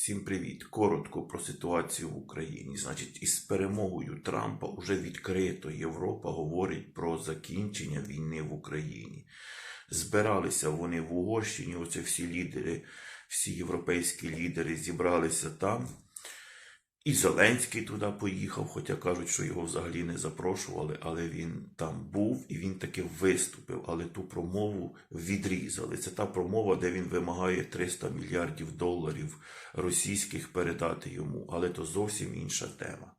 Всім привіт! Коротко про ситуацію в Україні. Значить, із перемогою Трампа уже відкрито Європа говорить про закінчення війни в Україні. Збиралися вони в Угорщині, оце всі лідери, всі європейські лідери зібралися там. І Зеленський туди поїхав, хоча кажуть, що його взагалі не запрошували, але він там був і він таки виступив. Але ту промову відрізали. Це та промова, де він вимагає 300 мільярдів доларів російських передати йому, але то зовсім інша тема.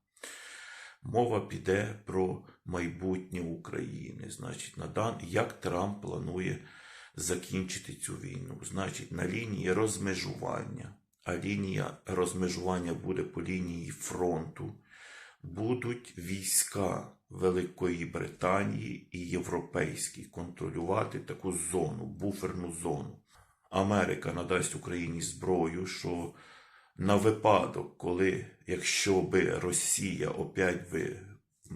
Мова піде про майбутнє України. Значить, на дан... як Трамп планує закінчити цю війну. Значить, на лінії розмежування а лінія розмежування буде по лінії фронту, будуть війська Великої Британії і Європейські контролювати таку зону, буферну зону. Америка надасть Україні зброю, що на випадок, коли якщо би Росія опять би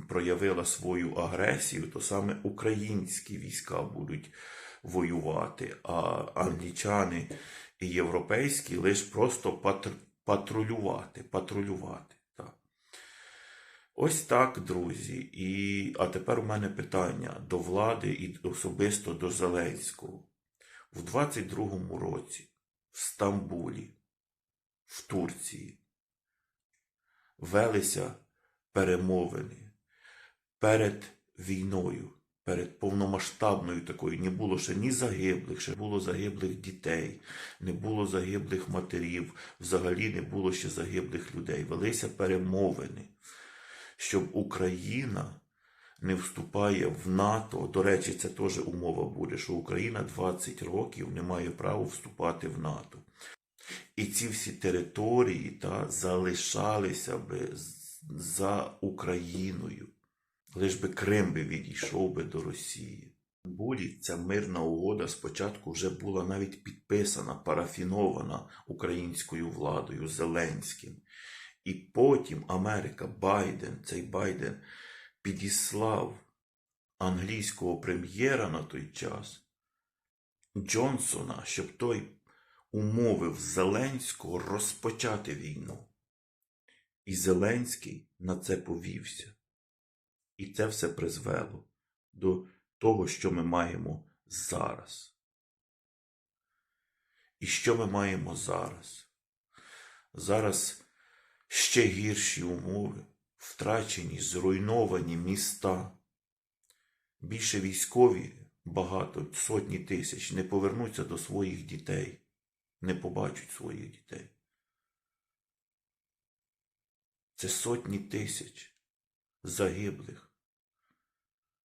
проявила свою агресію, то саме українські війська будуть воювати, а англічани європейські лише просто патр- патрулювати. патрулювати так. Ось так, друзі. І, а тепер у мене питання до влади і особисто до Зеленського. В 22-му році в Стамбулі, в Турції, велися перемовини перед війною, перед повномасштабною такою. Не було ще ні загиблих, ще було загиблих дітей, не було загиблих матерів, взагалі не було ще загиблих людей. Велися перемовини, щоб Україна не вступає в НАТО. До речі, це теж умова буде, що Україна 20 років не має права вступати в НАТО. І ці всі території та, залишалися би за Україною. Лиш би Крим би відійшов би до Росії. В Булі ця мирна угода спочатку вже була навіть підписана, парафінована українською владою Зеленським. І потім Америка, Байден, цей Байден підіслав англійського прем'єра на той час Джонсона, щоб той умовив Зеленського розпочати війну. І Зеленський на це повівся. І це все призвело до того, що ми маємо зараз. І що ми маємо зараз? Зараз ще гірші умови, втрачені, зруйновані міста. Більше військові, багато, сотні тисяч, не повернуться до своїх дітей, не побачать своїх дітей. Це сотні тисяч загиблих,